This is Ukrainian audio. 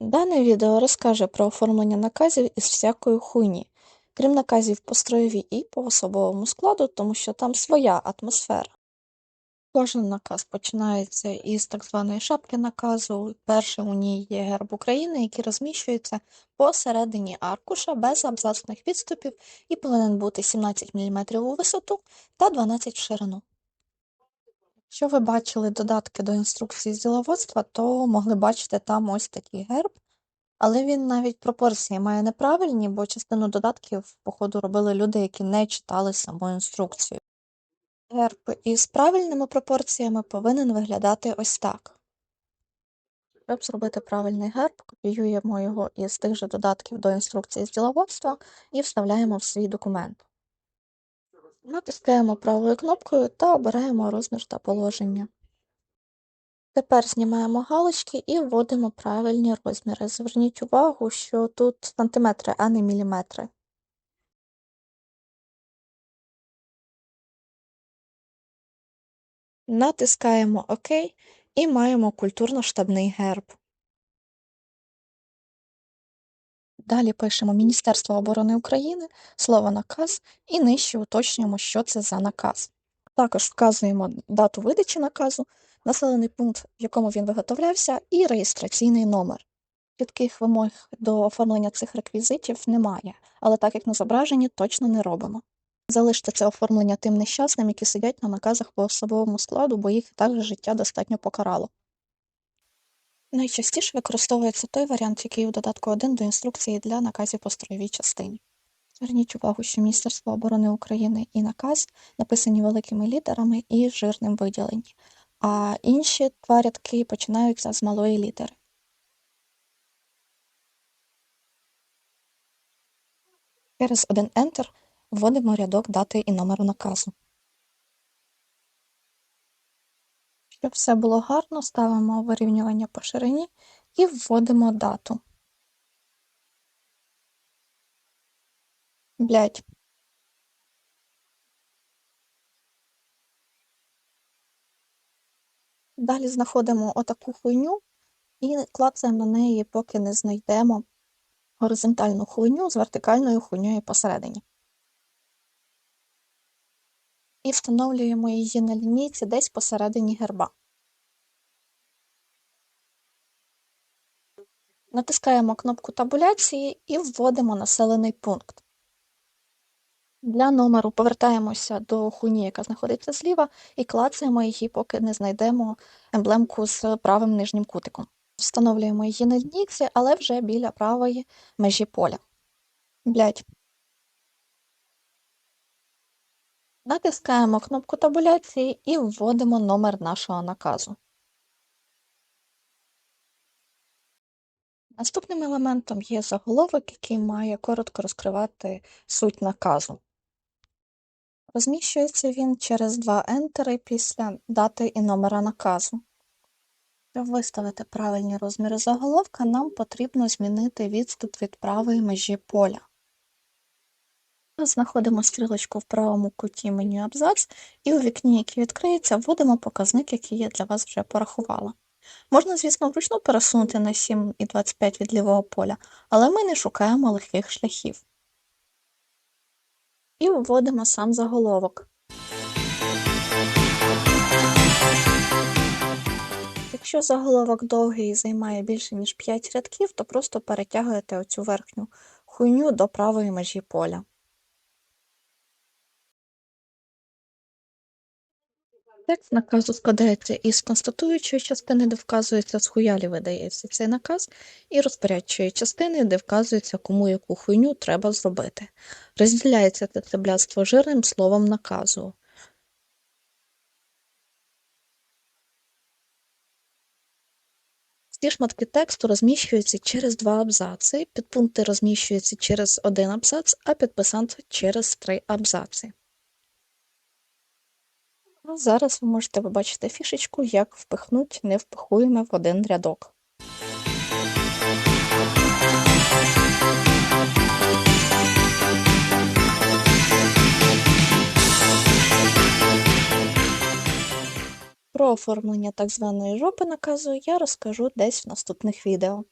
Дане відео розкаже про оформлення наказів із всякої хуйні, крім наказів по строєвій і по особовому складу, тому що там своя атмосфера. Кожен наказ починається із так званої шапки наказу. Перше у ній є герб України, який розміщується посередині аркуша без абзацних відступів і повинен бути 17 мм у висоту та 12 в ширину. Якщо ви бачили додатки до інструкції з діловодства, то могли бачити там ось такий герб, але він навіть пропорції має неправильні, бо частину додатків, походу, робили люди, які не читали саму інструкцію. Герб із правильними пропорціями повинен виглядати ось так. Щоб зробити правильний герб, копіюємо його із тих же додатків до інструкції з діловодства і вставляємо в свій документ. Натискаємо правою кнопкою та обираємо розмір та положення. Тепер знімаємо галочки і вводимо правильні розміри. Зверніть увагу, що тут сантиметри, а не міліметри. Натискаємо ОК і маємо культурно-штабний герб. Далі пишемо Міністерство оборони України, слово наказ і нижче уточнюємо, що це за наказ. Також вказуємо дату видачі наказу, населений пункт, в якому він виготовлявся, і реєстраційний номер. Чітких вимог до оформлення цих реквізитів немає, але так як на зображенні, точно не робимо. Залиште це оформлення тим нещасним, які сидять на наказах по особовому складу, бо їх і так життя достатньо покарало. Найчастіше використовується той варіант, який у додатку 1 до інструкції для наказів по строєвій частині. Зверніть увагу, що Міністерство оборони України і наказ написані великими літерами і жирним виділені, а інші два рядки починаються з малої літери. Через один Enter вводимо рядок дати і номеру наказу. Щоб все було гарно, ставимо вирівнювання по ширині і вводимо дату. Блять. Далі знаходимо отаку хуйню і клацаємо на неї, поки не знайдемо горизонтальну хуйню з вертикальною хуйньою посередині. І встановлюємо її на лінійці десь посередині герба. Натискаємо кнопку табуляції і вводимо населений пункт. Для номеру повертаємося до хуйні, яка знаходиться зліва, і клацаємо її, поки не знайдемо емблемку з правим нижнім кутиком. Встановлюємо її на лінійці, але вже біля правої межі поля. Блять. Натискаємо кнопку табуляції і вводимо номер нашого наказу. Наступним елементом є заголовок, який має коротко розкривати суть наказу. Розміщується він через два ентери після дати і номера наказу. Щоб виставити правильні розміри заголовка, нам потрібно змінити відступ від правої межі поля. Знаходимо стрілочку в правому куті меню абзац, і у вікні, яке відкриється, вводимо показник, який я для вас вже порахувала. Можна, звісно, вручну пересунути на 7,25 від лівого поля, але ми не шукаємо легких шляхів. І вводимо сам заголовок. Якщо заголовок довгий і займає більше, ніж 5 рядків, то просто перетягуєте оцю верхню хуйню до правої межі поля. Текст наказу складається із констатуючої частини, де вказується, з хуялі видається цей наказ, і розпорядчої частини, де вказується, кому яку хуйню треба зробити. Розділяється це цеблятство жирним словом наказу. Ці шматки тексту розміщуються через два абзаци, підпункти розміщуються через один абзац, а підписант через три абзаци. А зараз ви можете побачити фішечку, як впихнуть невпихуєме в один рядок. Про оформлення так званої жопи наказу я розкажу десь в наступних відео.